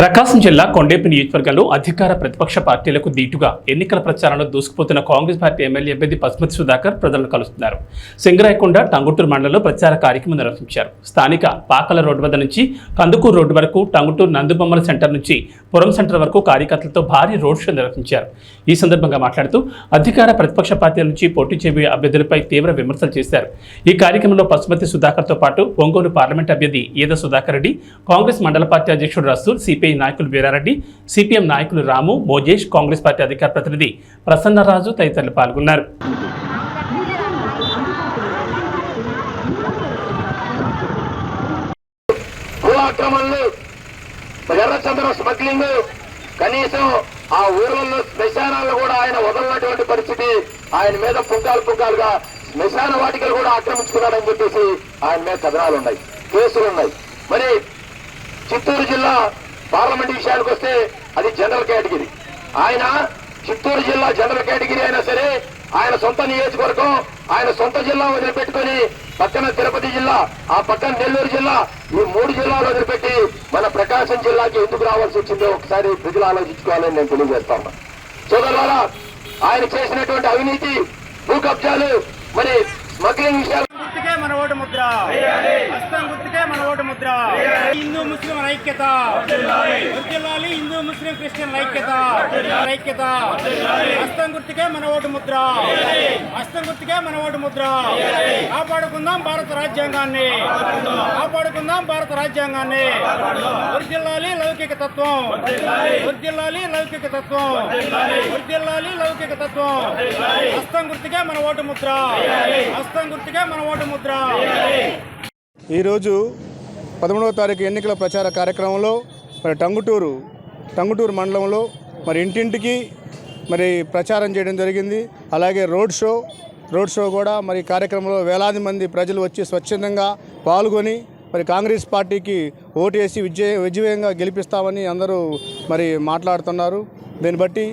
ప్రకాశం జిల్లా కొండేపు నియోజకవర్గంలో అధికార ప్రతిపక్ష పార్టీలకు దీటుగా ఎన్నికల ప్రచారంలో దూసుకుపోతున్న కాంగ్రెస్ పార్టీ ఎమ్మెల్యే అభ్యర్థి పసుమతి సుధాకర్ ప్రజలను కలుస్తున్నారు. సింగరాయకొండ టంగుటూరు మండలంలో ప్రచార కార్యక్రమం నిర్వహించారు. స్థానిక పాకల రోడ్డు వద్ద నుంచి కందుకూరు రోడ్డు వరకు టంగుటూరు నందుబొమ్మల సెంటర్ నుంచి పురం సెంటర్ వరకు కార్యకర్తలతో భారీ రోడ్ షో నిర్వహించారు. ఈ సందర్భంగా మాట్లాడుతూ అధికార ప్రతిపక్ష పార్టీల నుంచి పోటీ చేయబోయే అభ్యర్థులపై తీవ్ర విమర్శలు చేశారు. ఈ కార్యక్రమంలో పసుమతి సుధాకర్తో పాటు ఒంగోలు పార్లమెంట్ అభ్యర్థి ఈద సుధాకర్ రెడ్డి కాంగ్రెస్ మండల పార్టీ అధ్యక్షుడు రసూల్ సిపిఐ సిపిఐ నాయకులు వీరారెడ్డి సిపిఎం నాయకులు రాము మోజేష్ కాంగ్రెస్ పార్టీ అధికార ప్రతినిధి ప్రసన్నరాజు తదితరులు పాల్గొన్నారు. భూఆక్రమణలు ఎర్రచంద్ర స్మగ్లింగ్ కనీసం ఆ ఊర్లలో శ్మశానాలు కూడా ఆయన వదలనటువంటి పరిస్థితి ఆయన మీద పుంకాలు పుంకాలుగా శ్మశాన వాటికలు కూడా ఆక్రమించుకున్నాడని చెప్పేసి ఆయన మీద కథనాలు ఉన్నాయి కేసులు ఉన్నాయి మరి చిత్తూరు జిల్లా పార్లమెంట్ విషయానికి వస్తే అది జనరల్ కేటగిరీ. ఆయన చిత్తూరు జిల్లా జనరల్ కేటగిరీ అయినా సరే ఆయన సొంత నియోజకవర్గం ఆయన సొంత జిల్లా వదిలిపెట్టుకొని పక్కన తిరుపతి జిల్లా ఆ పక్కన నెల్లూరు జిల్లా ఈ మూడు జిల్లాలు వదిలిపెట్టి మన ప్రకాశం జిల్లాకి ఎందుకు రావాల్సి వచ్చిందో ఒకసారి ప్రజలు ఆలోచించుకోవాలని నేను తెలియజేస్తాను సోదరులారా ఆయన చేసినటువంటి అవినీతి భూ కబ్జాలు మరి స్మగ్లింగ్ విషయాలు ముద్ర. హస్తం గుర్తుకే మన ఓటు ముద్ర. హిందూ ముస్లిం ఐక్యత. వర్ధిల్లాలి హిందూ ముస్లిం క్రిస్టియన్ ఐక్యత. ఐక్యత. హస్తం గుర్తుకే మన ఓటు ముద్ర. హస్తం గుర్తుకే మన ఓటు ముద్ర. కాపాడుకుందాం భారత రాజ్యాంగాన్ని. కాపాడుకుందాం భారత రాజ్యాంగాన్ని. వర్ధిల్లాలి లౌకిక తత్వం. వర్ధిల్లాలి లౌకిక తత్వం. వర్ధిల్లాలి లౌకిక తత్వం. హస్తం గుర్తుకే మన ఓటు ముద్ర. హస్తం గుర్తుకే మన ఓటు ముద్ర. ఈరోజు పదమూడవ తారీఖు ఎన్నికల ప్రచార కార్యక్రమంలో మరి టంగుటూరు టంగుటూరు మండలంలో మరి ఇంటింటికి మరి ప్రచారం చేయడం జరిగింది. అలాగే రోడ్ షో రోడ్ షో కూడా మరి కార్యక్రమంలో వేలాది మంది ప్రజలు వచ్చి స్వచ్ఛందంగా పాల్గొని మరి కాంగ్రెస్ పార్టీకి ఓటేసి విజయ విజయంగా గెలిపిస్తామని అందరూ మరి మాట్లాడుతున్నారు. దీన్ని బట్టి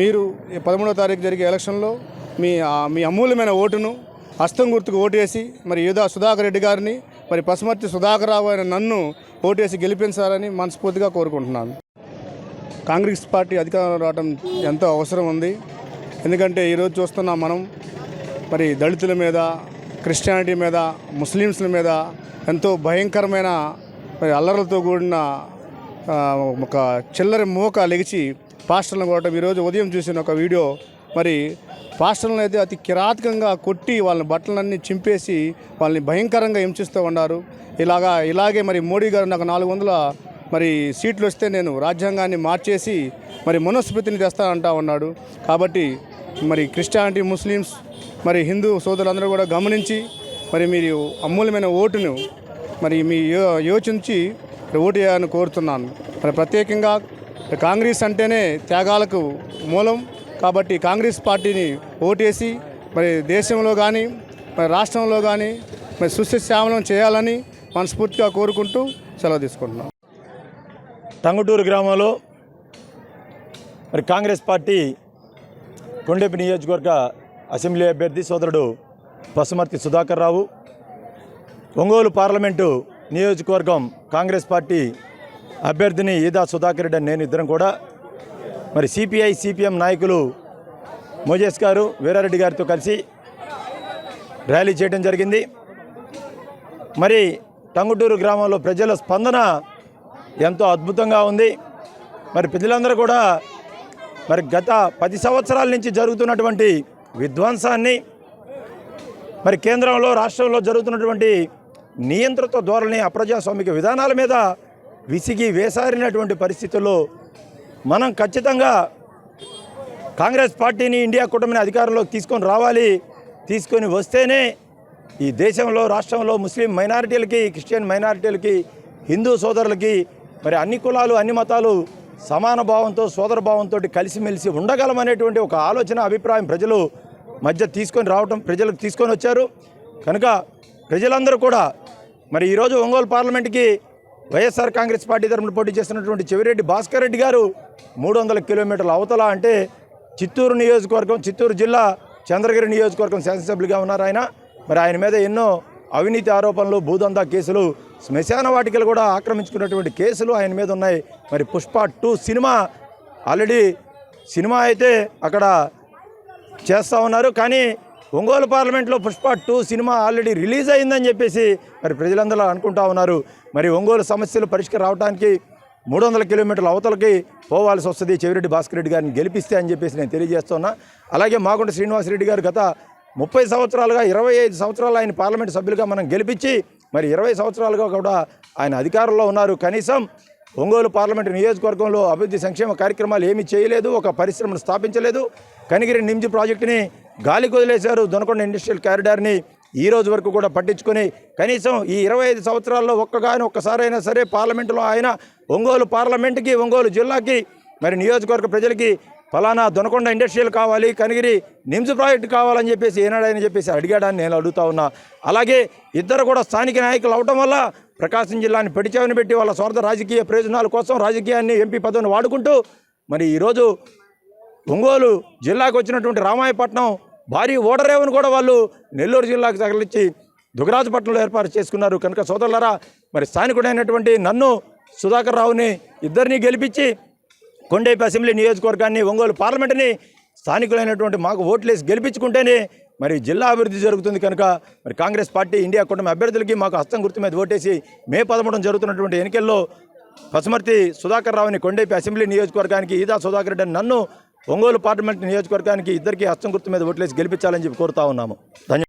మీరు పదమూడో పదమూడవ తారీఖు జరిగే ఎలక్షన్లో మీ మీ అమూల్యమైన ఓటును హస్తం గుర్తుకు ఓటేసి మరి యుధా సుధాకర్ రెడ్డి గారిని మరి పసుమర్తి సుధాకర్ రావు అయిన నన్ను ఓటేసి గెలిపించాలని మనస్ఫూర్తిగా కోరుకుంటున్నాను. కాంగ్రెస్ పార్టీ అధికారంలో రావడం ఎంతో అవసరం ఉంది. ఎందుకంటే ఈరోజు చూస్తున్నాం మనం మరి దళితుల మీద క్రిస్టియానిటీ మీద ముస్లిమ్స్ల మీద ఎంతో భయంకరమైన మరి అల్లర్లతో కూడిన ఒక చిల్లర మూక లెగిచి పాస్టర్లను కొట్టడం. ఈరోజు ఉదయం చూసిన ఒక వీడియో మరి పాస్టర్లను అయితే అతి కిరాతకంగా కొట్టి వాళ్ళని బట్టలన్నీ చింపేసి వాళ్ళని భయంకరంగా హింసిస్తూ ఉన్నారు. ఇలాగా ఇలాగే మరి మోడీ గారు నాకు నాలుగు వందల మరి సీట్లు వస్తే నేను రాజ్యాంగాన్ని మార్చేసి మరి మనస్మృతిని తెస్తానంటా ఉన్నాడు. కాబట్టి మరి క్రిస్టియానిటీ ముస్లిమ్స్ మరి హిందూ సోదరులందరూ కూడా గమనించి మరి మీరు అమూల్యమైన ఓటును మరి మీ యో- యోచించి ఓటు వేయాలని కోరుతున్నాను. మరి ప్రత్యేకంగా కాంగ్రెస్ అంటేనే త్యాగాలకు మూలం. కాబట్టి కాంగ్రెస్ పార్టీని ఓటేసి మరి దేశంలో కానీ మరి రాష్ట్రంలో కానీ మరి సుశశ్యామలం చేయాలని మనస్ఫూర్తిగా కోరుకుంటూ సెలవు తీసుకుంటున్నాం. టంగుటూరు గ్రామంలో మరి కాంగ్రెస్ పార్టీ కొండేపి నియోజకవర్గ అసెంబ్లీ అభ్యర్థి సోదరుడు పసుమర్తి సుధాకర్ రావు ఒంగోలు పార్లమెంటు నియోజకవర్గం కాంగ్రెస్ పార్టీ అభ్యర్థిని ఈదా సుధాకర్ రెడ్డి నేను ఇద్దరం కూడా మరి సిపిఐ సిపిఎం నాయకులు మోజేస్ గారు వీరారెడ్డి గారితో కలిసి ర్యాలీ చేయడం జరిగింది. మరి టంగుటూరు గ్రామంలో ప్రజల స్పందన ఎంతో అద్భుతంగా ఉంది. మరి ప్రజలందరూ కూడా మరి గత పది సంవత్సరాల నుంచి జరుగుతున్నటువంటి విధ్వంసాన్ని మరి కేంద్రంలో రాష్ట్రంలో జరుగుతున్నటువంటి నియంత్రిత ధోరణి అప్రజాస్వామిక విధానాల మీద విసిగి వేసారినటువంటి పరిస్థితుల్లో మనం ఖచ్చితంగా కాంగ్రెస్ పార్టీని ఇండియా కూటమిని అధికారంలోకి తీసుకొని రావాలి. తీసుకొని వస్తేనే ఈ దేశంలో రాష్ట్రంలో ముస్లిం మైనారిటీలకి క్రిస్టియన్ మైనారిటీలకి హిందూ సోదరులకి మరి అన్ని కులాలు అన్ని మతాలు సమాన భావంతో సోదర భావంతో కలిసిమెలిసి ఉండగలమనేటువంటి ఒక ఆలోచన అభిప్రాయం ప్రజలు మధ్య తీసుకొని రావటం ప్రజలకు తీసుకొని వచ్చారు. కనుక ప్రజలందరూ కూడా మరి ఈరోజు ఒంగోలు పార్లమెంట్కి వైఎస్ఆర్ కాంగ్రెస్ పార్టీ తరఫున పోటీ చేస్తున్నటువంటి చెవిరెడ్డి భాస్కర్ రెడ్డి గారు మూడు వందల కిలోమీటర్ల అవతల అంటే చిత్తూరు నియోజకవర్గం చిత్తూరు జిల్లా చంద్రగిరి నియోజకవర్గం శాసనసభ్యులుగా ఉన్నారు ఆయన. మరి ఆయన మీద ఎన్నో అవినీతి ఆరోపణలు భూదందా కేసులు శ్మశాన వాటికలు కూడా ఆక్రమించుకున్నటువంటి కేసులు ఆయన మీద ఉన్నాయి. మరి Pushpa two cinema already cinema అయితే అక్కడ చేస్తూ ఉన్నారు. కానీ ఒంగోలు పార్లమెంట్లో Pushpa two cinema already release అయిందని చెప్పేసి మరి ప్రజలందరూ అనుకుంటా ఉన్నారు. మరి ఒంగోలు సమస్యలు పరిష్కారం రావడానికి మూడు వందల కిలోమీటర్ల అవతలకి పోవాల్సి వస్తుంది. చెవిరెడ్డి భాస్కర్ రెడ్డి గారిని గెలిపిస్తే అని చెప్పేసి నేను తెలియజేస్తున్నా. అలాగే మాగుంట శ్రీనివాసరెడ్డి గారు గత ముప్పై సంవత్సరాలుగా ఇరవై ఐదు సంవత్సరాలు ఆయన పార్లమెంట్ సభ్యులుగా మనం గెలిపించి మరి ఇరవై సంవత్సరాలుగా కూడా ఆయన అధికారంలో ఉన్నారు. కనీసం ఒంగోలు పార్లమెంటు నియోజకవర్గంలో అభివృద్ధి సంక్షేమ కార్యక్రమాలు ఏమీ చేయలేదు ఒక పరిశ్రమను స్థాపించలేదు. కనిగిరి నిమ్జి ప్రాజెక్టుని గాలి వదిలేశారు. దొనకొండ ఇండస్ట్రియల్ కారిడార్ని ఈ రోజు వరకు కూడా పట్టించుకొని కనీసం ఈ ఇరవై ఐదు సంవత్సరాల్లో ఒక్కగాని ఒక్కసారైనా సరే పార్లమెంటులో ఆయన ఒంగోలు పార్లమెంటుకి ఒంగోలు జిల్లాకి మరి నియోజకవర్గ ప్రజలకి ఫలానా దొనకొండ ఇండస్ట్రియల్ కావాలి కనిగిరి నిమ్స్ ప్రాజెక్టు కావాలని చెప్పేసి ఏనాడని చెప్పేసి అడిగాడని నేను అడుగుతా ఉన్నా. అలాగే ఇద్దరు కూడా స్థానిక నాయకులు అవటం వల్ల ప్రకాశం జిల్లాని పెడిచావని పెట్టి వాళ్ళ స్వార్థ రాజకీయ ప్రయోజనాల కోసం రాజకీయాన్ని ఎంపీ పదవిని వాడుకుంటూ మరి ఈరోజు ఒంగోలు జిల్లాకు వచ్చినటువంటి రామాయపట్నం భారీ ఓడరేవును కూడా వాళ్ళు నెల్లూరు జిల్లాకు తగిలించి దుగరాజపట్నంలో ఏర్పాటు చేసుకున్నారు. కనుక సోదరులరా మరి స్థానికుడైనటువంటి నన్ను సుధాకర్ రావుని ఇద్దరిని గెలిపించి కొండేపి అసెంబ్లీ నియోజకవర్గాన్ని ఒంగోలు పార్లమెంటుని స్థానికులైనటువంటి మాకు ఓట్లేసి గెలిపించుకుంటేనే మరి జిల్లా అభివృద్ధి జరుగుతుంది. కనుక మరి కాంగ్రెస్ పార్టీ ఇండియా కూటమి అభ్యర్థులకి మాకు హస్తం గుర్తు మీద ఓటేసి మే పదమూడు జరుగుతున్నటువంటి ఎన్నికల్లో పసుమర్తి సుధాకర్ రావుని కొండేపి అసెంబ్లీ నియోజకవర్గానికి ఈదా సుధాకర్ రెడ్డి నన్ను ఒంగోలు పార్లమెంట్ నియోజకవర్గానికి ఇద్దరికి అచ్చం గుర్తు మీద ఓట్లేసి గెలిపించాలని చెప్పి కోరుతా ఉన్నాము. ధన్యవాదాలు.